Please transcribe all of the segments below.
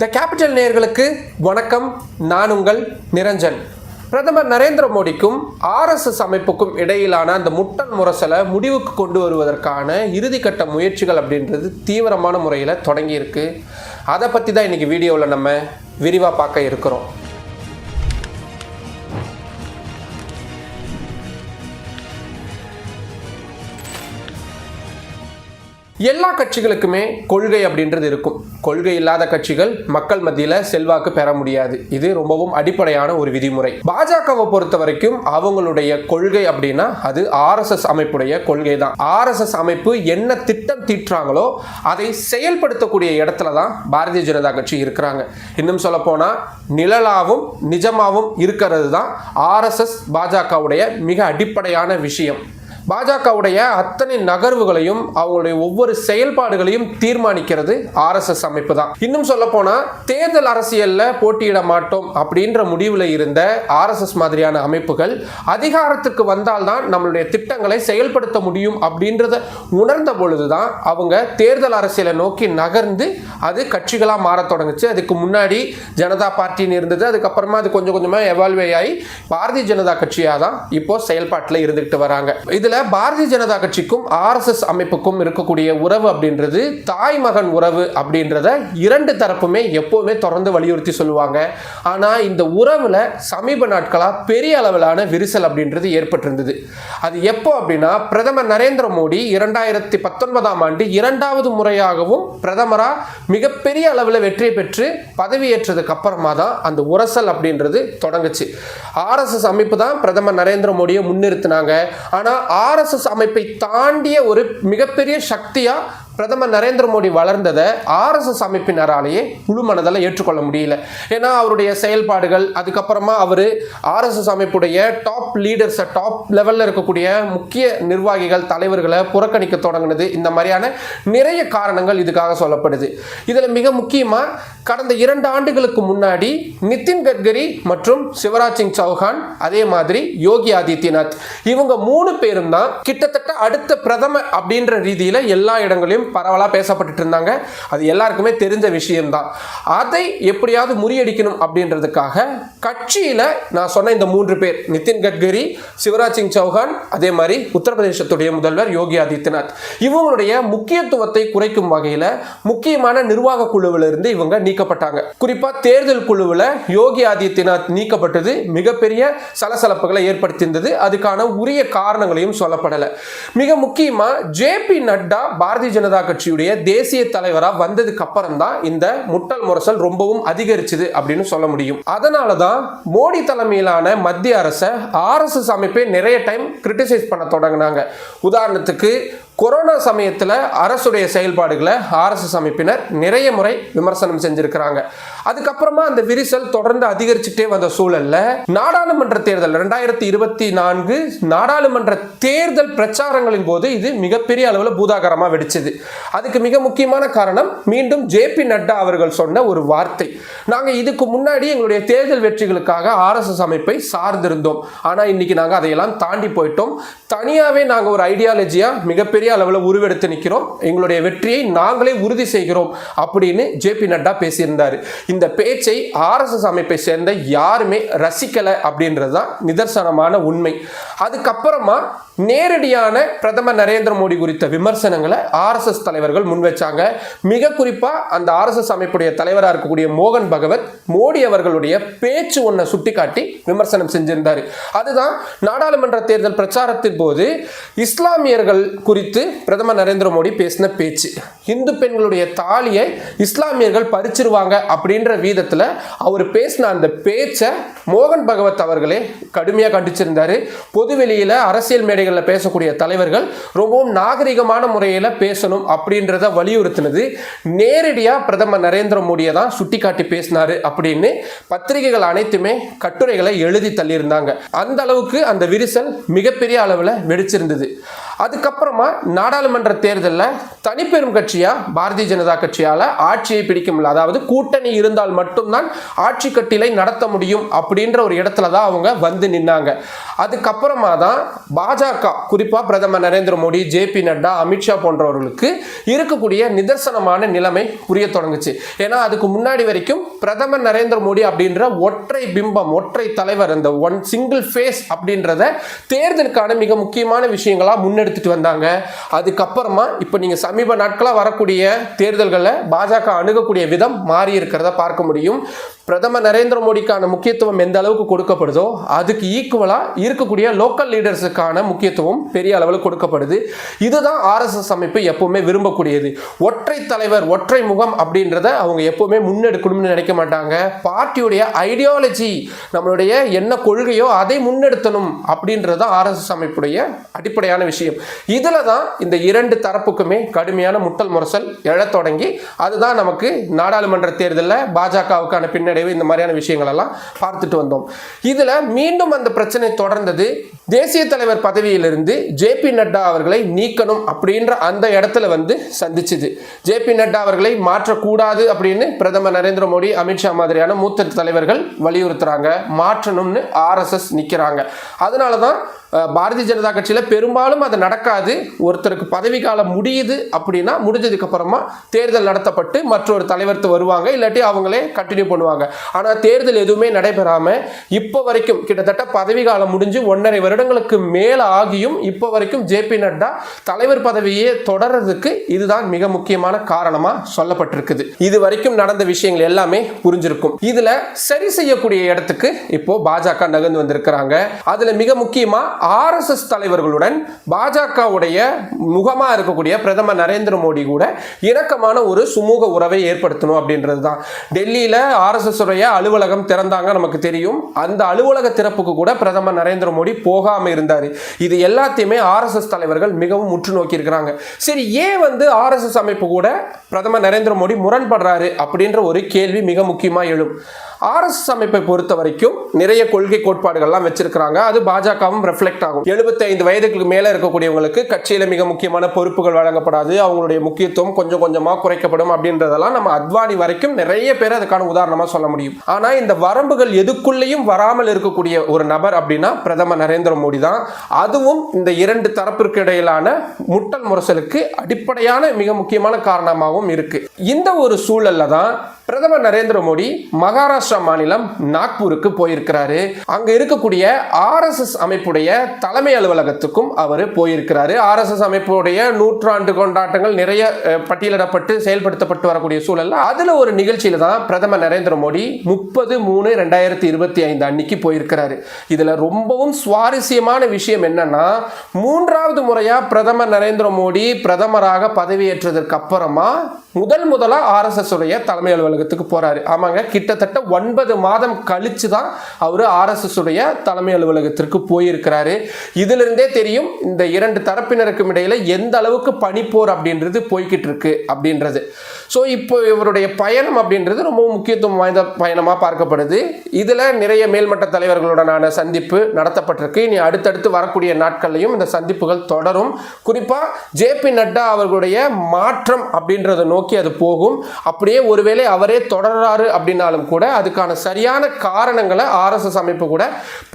The capital நேர்களுக்கு வணக்கம். நான் உங்கள் நிரஞ்சன். பிரதமர் நரேந்திர மோடிக்கும் ஆர்எஸ்எஸ் அமைப்புக்கும் இடையிலான அந்த முட்டன் முரசலை முடிவுக்கு கொண்டு வருவதற்கான இறுதிக்கட்ட முயற்சிகள் அப்படின்றது தீவிரமான முறையில் தொடங்கியிருக்கு. அதை பற்றி தான் இன்றைக்கி வீடியோவில் நம்ம விரிவாக பார்க்க இருக்கிறோம். எல்லா கட்சிகளுக்குமே கொள்கை அப்படின்றது இருக்கும். கொள்கை இல்லாத கட்சிகள் மக்கள் மத்தியில் செல்வாக்கு பெற முடியாது. இது ரொம்பவும் அடிப்படையான ஒரு விதிமுறை. பாஜகவை பொறுத்த வரைக்கும் அவங்களுடைய கொள்கை அப்படின்னா அது ஆர்எஸ்எஸ் அமைப்புடைய கொள்கை தான். ஆர்எஸ்எஸ் அமைப்பு என்ன திட்டம் தீட்டுறாங்களோ அதை செயல்படுத்தக்கூடிய இடத்துல தான் பாரதிய ஜனதா கட்சி இருக்கிறாங்க. இன்னும் சொல்ல போனால் நிழலாவும் நிஜமாவும் இருக்கிறது தான் ஆர்எஸ்எஸ் பாஜகவுடைய மிக அடிப்படையான விஷயம். பாஜகவுடைய அத்தனை நகர்வுகளையும் அவங்களுடைய ஒவ்வொரு செயல்பாடுகளையும் தீர்மானிக்கிறது ஆர்எஸ்எஸ் அமைப்பு தான். இன்னும் சொல்ல போனா தேர்தல் அரசியல்ல போட்டியிட மாட்டோம் அப்படின்ற முடிவில் இருந்த ஆர்எஸ்எஸ் மாதிரியான அமைப்புகள் அதிகாரத்துக்கு வந்தால்தான் நம்மளுடைய திட்டங்களை செயல்படுத்த முடியும் அப்படின்றத உணர்ந்த பொழுதுதான் அவங்க தேர்தல் அரசியலை நோக்கி நகர்ந்து அது கட்சிகளாக மாற தொடங்குச்சு. அதுக்கு முன்னாடி ஜனதா பார்ட்டின்னு இருந்தது. அதுக்கப்புறமா அது கொஞ்சம் கொஞ்சமாக எவால்வே ஆகி பாரதிய ஜனதா கட்சியாக தான் இப்போ செயல்பாட்டில் இருந்துகிட்டு வராங்க. இதில் பாரதிய ஜனதா கட்சிக்கும் ஆர்எஸ்எஸ் அமைப்புக்கும் இருக்கக்கூடிய உறவு அப்படின்றது தாய் மகன் உறவு அப்படின்றத இரண்டு தரப்புமே எப்போவுமே தொடர்ந்து வலியுறுத்தி சொல்லுவாங்க. ஆனால் இந்த உறவில் சமீப நாட்களாக பெரிய அளவிலான விரிசல் அப்படின்றது ஏற்பட்டிருந்தது. அது எப்போ அப்படின்னா பிரதமர் நரேந்திர மோடி இரண்டாயிரத்தி பத்தொன்பதாம் ஆண்டு இரண்டாவது முறையாகவும் பிரதமராக மிகப்பெரிய அளவில் வெற்றி பெற்று பதவியேற்றதுக்கு அப்புறமா தான் அந்த உரசல் அப்படின்றது தொடங்குச்சு. ஆர்எஸ்எஸ் அமைப்பு தான் பிரதமர் நரேந்திர மோடியை முன்னிறுத்தினாங்க. ஆனால் ஆர்எஸ்எஸ் அமைப்பை தாண்டிய ஒரு மிகப்பெரிய சக்தியாக பிரதமர் நரேந்திர மோடி வளர்ந்ததை ஆர்எஸ்எஸ் அமைப்பினராலேயே முழு மனதில் ஏற்றுக்கொள்ள முடியல. ஏன்னா அவருடைய செயல்பாடுகள் அதுக்கப்புறமா அவர் ஆர்எஸ்எஸ் அமைப்புடைய டாப் லீடர்ஸை டாப் லெவலில் இருக்கக்கூடிய முக்கிய நிர்வாகிகள் தலைவர்களை புறக்கணிக்க தொடங்கினது. இந்த மாதிரியான நிறைய காரணங்கள் இதுக்காக சொல்லப்படுது. இதில் மிக முக்கியமாக கடந்த இரண்டு ஆண்டுகளுக்கு முன்னாடி நிதின் கட்கரி மற்றும் சிவராஜ் சிங் சௌஹான் அதே மாதிரி யோகி ஆதித்யநாத். இவங்க மூணு பேரும் தான் கிட்டத்தட்ட அடுத்த பிரதமர் அப்படின்ற ரீதியில் எல்லா இடங்களையும் பரவலாக பேசப்பட்டுட்டு இருந்தாங்க. அது எல்லாருக்குமே தெரிஞ்ச விஷயம்தான். அதை எப்படியாவது முறியடிக்கணும் அப்படின்றதுக்காக கட்சியில் நான் சொன்ன இந்த மூன்று பேர் நிதின் கட்கரி சிவராஜ் சிங் சௌஹான் அதே மாதிரி உத்தரப்பிரதேசத்துடைய முதல்வர் யோகி ஆதித்யநாத். இவங்களுடைய முக்கியத்துவத்தை குறைக்கும் வகையில் முக்கியமான நிர்வாக குழுவிலிருந்து இவங்க நீக்கப்பட்டாங்க. குறிப்பாக தேர்தல் குழுவில் யோகி ஆதித்யநாத் நீக்கப்பட்டது மிகப்பெரிய சலசலப்புகளை ஏற்படுத்தியிருந்தது. அதுக்கான உரிய காரணங்களையும் சொல்லப்படலை. மிக முக்கியமாக ஜே பி நட்டா பாரதிய ஜனதா கட்சியுடைய தேசிய தலைவராக வந்ததுக்கு அப்புறம் தான் இந்த முட்டல் முரசல் ரொம்பவும் அதிகரிச்சது அப்படின்னு சொல்ல முடியும். அதனால தான் மோடி தலைமையிலான மத்திய அரசை ஆர்எஸ்எஸ் அமைப்பே நிறைய டைம் கிரிட்டிசைஸ் பண்ண தொடங்கினாங்க. உதாரணத்துக்கு கொரோனா சமயத்தில் அரசுடைய செயல்பாடுகளை ஆர்எஸ்எஸ் அமைப்பினர் நிறைய முறை விமர்சனம் செஞ்சுருக்கிறாங்க. அதுக்கப்புறமா அந்த விரிசல் தொடர்ந்து அதிகரிச்சுட்டே வந்த சூழலில் நாடாளுமன்ற தேர்தல் ரெண்டாயிரத்தி இருபத்தி நான்கு நாடாளுமன்ற தேர்தல் பிரச்சாரங்களின் போது இது மிகப்பெரிய அளவில் பூதாகரமாக வெடிச்சது. அதுக்கு மிக முக்கியமான காரணம் மீண்டும் ஜேபி நட்டா அவர்கள் சொன்ன ஒரு வார்த்தை. நாங்கள் இதுக்கு முன்னாடி எங்களுடைய தேர்தல் வெற்றிகளுக்காக ஆர்எஸ்எஸ் அமைப்பை சார்ந்திருந்தோம். ஆனால் இன்னைக்கு நாங்கள் அதையெல்லாம் தாண்டி போயிட்டோம். தனியாகவே நாங்கள் ஒரு ஐடியாலஜியாக மிகப்பெரிய அளவில் உருவெடுத்து நிற்கிறோம் எங்களுடைய வெற்றியை நாங்களே உறுதி செய்கிறோம் அப்படின்னு ஜே பி நட்டா பேசியிருந்தார். இந்த பேச்சை ஆர்எஸ்எஸ் அமைப்பை சேர்ந்த யாருமே ரசிக்கலை அப்படின்றது தான் நிதர்சனமான உண்மை. அதுக்கப்புறமா நேரடியான பிரதமர் நரேந்திர மோடி குறித்த விமர்சனங்களை ஆர்எஸ்எஸ் தலைவர்கள் முன்வைச்சாங்க மிக குறிப்பாக அந்த ஆர்எஸ்எஸ் அமைப்புடைய தலைவராக இருக்கக்கூடிய மோகன் பகவத் மோடி அவர்களுடைய பேச்சு ஒன்றை சுட்டிக்காட்டி விமர்சனம் செஞ்சிருந்தார். அதுதான் நாடாளுமன்ற தேர்தல் பிரச்சாரத்தின் போது இஸ்லாமியர்கள் குறித்து பிரதமர் நரேந்திர மோடி பேசின பேச்சு. இந்து பெண்களுடைய தாலியை இஸ்லாமியர்கள் பறிச்சிருவாங்க அப்படின்ற வீதத்தில் அவர் பேசின அந்த பேச்சை மோகன் பகவத் அவர்களே கடுமையாக கண்டிச்சிருந்தாரு. பொதுவெளியில் அரசியல் மேடைகளில் பேசக்கூடிய தலைவர்கள் ரொம்பவும் நாகரிகமான முறையில் பேசணும் அப்படின்றத வலியுறுத்தினது. நேரடியாக பிரதமர் நரேந்திர மோடியை தான் சுட்டிக்காட்டி பேசினாரு அப்படின்னு பத்திரிகைகள் அனைத்துமே கட்டுரைகளை எழுதி தள்ளியிருந்தாங்க. அந்த அளவுக்கு அந்த விரிசல் மிகப்பெரிய அளவில் வெடிச்சிருந்தது. அதுக்கப்புறமா நாடாளுமன்ற தேர்தலில் தனிப்பெரும் கட்சியாக பாரதிய ஜனதா கட்சியால் ஆட்சியை பிடிக்க முடியல. அதாவது கூட்டணி இருந்தால் மட்டும்தான் ஆட்சி கட்டிலை நடத்த முடியும் அப்படின்ற ஒரு இடத்துல தான் அவங்க வந்து நின்னாங்க. அதுக்கப்புறமா தான் பாஜக குறிப்பாக பிரதமர் நரேந்திர மோடி ஜே பி நட்டா அமித்ஷா போன்றவர்களுக்கு இருக்கக்கூடிய நிதர்சனமான நிலைமை புரிய தொடங்குச்சு. ஏன்னா அதுக்கு முன்னாடி வரைக்கும் பிரதமர் நரேந்திர மோடி அப்படின்ற ஒற்றை பிம்பம் ஒற்றை தலைவர் அந்த ஒன் சிங்கிள் ஃபேஸ் அப்படின்றத தேர்தலுக்கான மிக முக்கியமான விஷயங்களாக முன்னெடுத்து முன்னெடுத்துட்டு வந்தாங்க. அதுக்கப்புறமா இப்போ நீங்கள் சமீப நாட்களாக வரக்கூடிய தேர்தல்களில் பாஜக அணுகக்கூடிய விதம் மாறி இருக்கிறத பார்க்க முடியும். பிரதமர் நரேந்திர மோடிக்கான முக்கியத்துவம் எந்த அளவுக்கு கொடுக்கப்படுதோ அதுக்கு ஈக்குவலாக இருக்கக்கூடிய லோக்கல் லீடர்ஸுக்கான முக்கியத்துவம் பெரிய அளவில் கொடுக்கப்படுது. இதுதான் ஆர்எஸ்எஸ் அமைப்பு எப்பவுமே விரும்பக்கூடியது. ஒற்றை தலைவர் ஒற்றை முகம் அப்படின்றத அவங்க எப்பவுமே முன்னெடுக்கணும்னு நினைக்க மாட்டாங்க. பார்ட்டியுடைய ஐடியாலஜி நம்மளுடைய என்ன கொள்கையோ அதை முன்னெடுத்தணும் அப்படின்றது தான் ஆர்எஸ்எஸ் அமைப்புடைய அடிப்படையான விஷயம். இதில் தான் இந்த இரண்டு தரப்புக்குமே கடுமையான முட்டல் முரசல் எழத் தொடங்கி அதுதான் நமக்கு நாடாளுமன்ற தேர்தலில் பாஜகவுக்கான பின்னடைவு இந்த மாதிரியான விஷயங்கள் எல்லாம் பார்த்துட்டு வந்தோம். இதில் மீண்டும் அந்த பிரச்சனை தொடர்ந்தது. தேசிய தலைவர் பதவியிலிருந்து ஜே பி நட்டா அவர்களை நீக்கணும் அப்படின்ற அந்த இடத்துல வந்து சந்திச்சுது. ஜே பி நட்டா அவர்களை மாற்றக்கூடாது அப்படின்னு பிரதமர் நரேந்திர மோடி அமித்ஷா மாதிரியான மூத்த தலைவர்கள் வலியுறுத்துறாங்க. மாற்றணும்னு ஆர்எஸ்எஸ் நிற்கிறாங்க அதனால தான் பாரதிய ஜனதா கட்சியில் பெரும்பாலும் அது நடக்காது. ஒருத்தருக்கு பதவி காலம் முடியுது அப்படின்னா முடிஞ்சதுக்கப்புறமா தேர்தல் நடத்தப்பட்டு மற்றொரு தலைவர்த்து வருவாங்க. இல்லாட்டி அவங்களே கண்டினியூ பண்ணுவாங்க. ஆனால் தேர்தல் எதுவுமே நடைபெறாமல் இப்போ வரைக்கும் கிட்டத்தட்ட பதவி காலம் முடிஞ்சு ஒன்றரை வருடங்களுக்கு மேலே ஆகியும் இப்போ வரைக்கும் ஜேபி நட்டா தலைவர் பதவியே தொடர்றதுக்கு இதுதான் மிக முக்கியமான காரணமாக சொல்லப்பட்டிருக்குது. இது வரைக்கும் நடந்த விஷயங்கள் எல்லாமே புரிஞ்சிருக்கும். இதில் சரி செய்யக்கூடிய இடத்துக்கு இப்போ பாஜக நகர்ந்து வந்திருக்கிறாங்க. அதில் மிக முக்கியமாக ஆர்எஸ்எஸ் தலைவர்களுடன் பாஜகவுடைய முகமாக இருக்கக்கூடிய பிரதமர் நரேந்திர மோடி கூட இணக்கமான ஒரு சுமூக உறவை ஏற்படுத்தணும் அப்படின்றது தான் டெல்லியில் ஆர்எஸ்எஸ் உடைய அலுவலகம் திறந்தாங்க நமக்கு தெரியும். அந்த அலுவலக திறப்புக்கு கூட பிரதமர் நரேந்திர மோடி போகாமல் இருந்தார். இது எல்லாத்தையுமே ஆர்எஸ்எஸ் தலைவர்கள் மிகவும் உற்று நோக்கி இருக்கிறாங்க. சரி ஏன் வந்து ஆர்எஸ்எஸ் அமைப்பு கூட பிரதமர் நரேந்திர மோடி முரண்படுறாரு அப்படின்ற ஒரு கேள்வி மிக முக்கியமாக எழும். ஆர்எஸ்எஸ் அமைப்பை பொறுத்த வரைக்கும் நிறைய கொள்கை கோட்பாடுகள்லாம் வச்சிருக்கிறாங்க. அது பாஜகவும் ரெஃப்ளெக்ட் ஆகும். 75 வயதுக்கு மேலே இருக்கக்கூடியவங்களுக்கு கட்சியில் மிக முக்கியமான பொறுப்புகள் வழங்கப்படாது. அவங்களுடைய முக்கியத்துவம் கொஞ்சம் கொஞ்சமாக குறைக்கப்படும் அப்படின்றதெல்லாம் நம்ம அத்வானி வரைக்கும் நிறைய பேர் அதுக்கான உதாரணமாக சொல்ல முடியும். ஆனால் இந்த வரம்புகள் எதுக்குள்ளேயும் வராமல் இருக்கக்கூடிய ஒரு நபர் அப்படின்னா பிரதமர் நரேந்திர மோடி தான். அதுவும் இந்த இரண்டு தரப்பிற்கு இடையிலான முட்டல் முரசலுக்கு அடிப்படையான மிக முக்கியமான காரணமாகவும் இருக்கு. இந்த ஒரு சூழல்ல தான் பிரதமர் நரேந்திர மோடி மகாராஷ்டிரா மாநிலம் நாக்பூருக்கு போயிருக்கிறாரு. அங்க இருக்கக்கூடிய ஆர்எஸ்எஸ் அமைப்புடைய தலைமை அலுவலகத்துக்கும் அவர் போயிருக்கிறாரு. ஆர்எஸ்எஸ் அமைப்புடைய நூற்றாண்டு கொண்டாட்டங்கள் நிறைய பட்டியலிடப்பட்டு செயல்படுத்தப்பட்டு வரக்கூடிய சூழல்ல அதுல ஒரு நிகழ்ச்சியில தான் பிரதமர் நரேந்திர மோடி முப்பது மூணு ரெண்டாயிரத்தி இருபத்தி ஐந்து அன்னைக்கு போயிருக்கிறாரு. இதுல ரொம்பவும் சுவாரஸ்யமான விஷயம் என்னன்னா மூன்றாவது முறையா பிரதமர் நரேந்திர மோடி பிரதமராக பதவியேற்றதற்கு அப்புறமா முதல் முதலா ஆர்எஸ்எஸ் உடைய தலைமை அலுவலகத்துக்கு போறாரு. ஆமாங்க கிட்டத்தட்ட ஒன்பது மாதம் கழிச்சு தான் அவர் ஆர்எஸ்எஸ் உடைய தலைமை அலுவலகத்திற்கு போயிருக்கிறாரு. இதிலிருந்தே தெரியும் இந்த இரண்டு தரப்பினருக்கும் இடையில எந்த அளவுக்கு பனிப்போர் அப்படின்றது போய்கிட்டு இருக்கு அப்படின்றது. ஸோ இப்போ இவருடைய பயணம் அப்படின்றது ரொம்ப முக்கியத்துவம் வாய்ந்த பயணமாக பார்க்கப்படுது. இதில் நிறைய மேல்மட்ட தலைவர்களுடனான சந்திப்பு நடத்தப்பட்டிருக்கு. இனி அடுத்தடுத்து வரக்கூடிய நாட்கள்லையும் இந்த சந்திப்புகள் தொடரும். குறிப்பாக ஜேபி நட்டா அவர்களுடைய மாற்றம் அப்படின்றத நோக்கி அது போகும். அப்படியே ஒருவேளை அவரே தொடர்றாரு அப்படின்னாலும் கூட அது அதுக்கான சரியான காரணங்களை ஆர்எஸ்எஸ் அமைப்பு கூட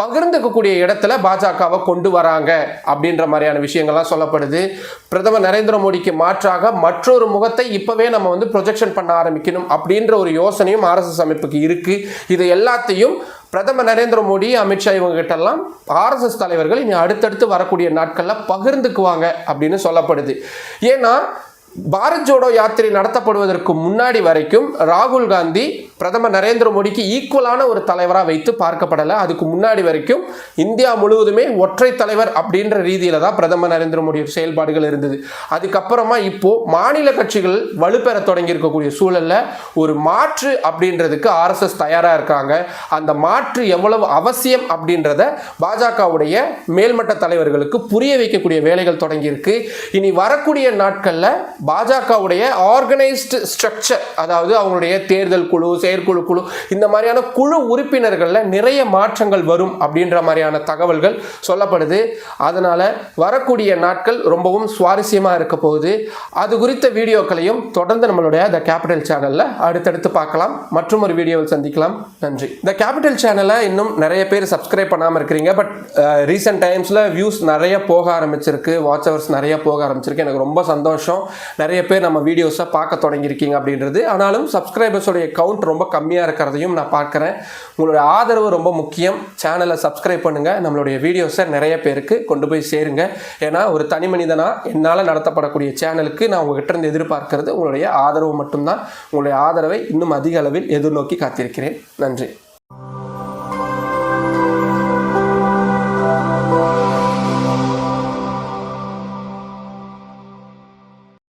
பகிர்ந்துக்கக்கூடிய இடத்துல பாஜகவை கொண்டு வராங்க அப்படின்ற மாதிரியான விஷயங்கள்லாம் சொல்லப்படுது. பிரதமர் நரேந்திர மோடிக்கு மாற்றாக மற்றொரு முகத்தை இப்போவே நம்ம வந்து ப்ரொஜெக்ஷன் பண்ண ஆரம்பிக்கணும் அப்படின்ற ஒரு யோசனையும் ஆர்எஸ்எஸ் அமைப்புக்கு இருக்குது இது எல்லாத்தையும் பிரதமர் நரேந்திர மோடி அமித்ஷா இவங்க கிட்டலாம் ஆர்எஸ்எஸ் தலைவர்கள் இனி அடுத்தடுத்து வரக்கூடிய நாட்களில் பகிர்ந்துக்குவாங்க அப்படின்னு சொல்லப்படுது. ஏன்னா பாரத் ஜோடோ யாத்திரை நடத்தப்படுவதற்கு முன்னாடி வரைக்கும் ராகுல் காந்தி பிரதமர் நரேந்திர மோடிக்கு ஈக்குவலான ஒரு தலைவராக வைத்து பார்க்கப்படலை. அதுக்கு முன்னாடி வரைக்கும் இந்தியா முழுவதுமே ஒற்றை தலைவர் அப்படின்ற ரீதியில் தான் பிரதமர் நரேந்திர மோடி செயல்பாடுகள் இருந்தது. அதுக்கப்புறமா இப்போ மாநில கட்சிகள் வலுப்பெற தொடங்கியிருக்கக்கூடிய சூழலில் சூழல்ல ஒரு மாற்று அப்படின்றதுக்கு ஆர்எஸ்எஸ் தயாராக இருக்காங்க. அந்த மாற்று எவ்வளவு அவசியம் அப்படின்றத பாஜகவுடைய மேல்மட்ட தலைவர்களுக்கு புரிய வைக்கக்கூடிய வேலைகள் தொடங்கியிருக்கு. இனி வரக்கூடிய நாட்களில் பாஜகவுடைய ஆர்கனைஸ்டு ஸ்ட்ரக்சர் அதாவது அவங்களுடைய தேர்தல் குழு செயற்குழு குழு இந்த மாதிரியான குழு உறுப்பினர்களில் நிறைய மாற்றங்கள் வரும் அப்படின்ற மாதிரியான தகவல்கள் சொல்லப்படுது. அதனால் வரக்கூடிய நாட்கள் ரொம்பவும் சுவாரஸ்யமாக இருக்க போகுது. அது குறித்த வீடியோக்களையும் தொடர்ந்து நம்மளுடைய த கேபிட்டல் சேனலில் அடுத்தடுத்து பார்க்கலாம். மற்றும் ஒரு வீடியோவில் சந்திக்கலாம். நன்றி. த கேபிட்டல் சேனலை இன்னும் நிறைய பேர் சப்ஸ்கிரைப் பண்ணாமல் இருக்கிறீங்க. பட் ரீசெண்ட் டைம்ஸில் வியூஸ் நிறைய போக ஆரம்பிச்சிருக்கு. வாட்ச் ஹவர்ஸ் நிறைய போக ஆரம்பிச்சிருக்கு. எனக்கு ரொம்ப சந்தோஷம். நிறைய பேர் நம்ம வீடியோஸை பார்க்க தொடங்கியிருக்கீங்க அப்படின்றது. ஆனாலும் சப்ஸ்கிரைபர்ஸோடைய கவுண்ட் ரொம்ப கம்மியாக இருக்கிறதையும் நான் பார்க்குறேன். உங்களுடைய ஆதரவு ரொம்ப முக்கியம். சேனலை சப்ஸ்கிரைப் பண்ணுங்கள் நம்மளுடைய வீடியோஸை நிறைய பேருக்கு கொண்டு போய் சேருங்க. ஏன்னா ஒரு தனி மனிதனாக என்னால் நடத்தப்படக்கூடிய சேனலுக்கு நான் உங்ககிட்ட இருந்து எதிர்பார்க்கிறது உங்களுடைய ஆதரவு மட்டும்தான். உங்களுடைய ஆதரவை இன்னும் அதிக அளவில் எதிர்நோக்கி காத்திருக்கிறேன். நன்றி.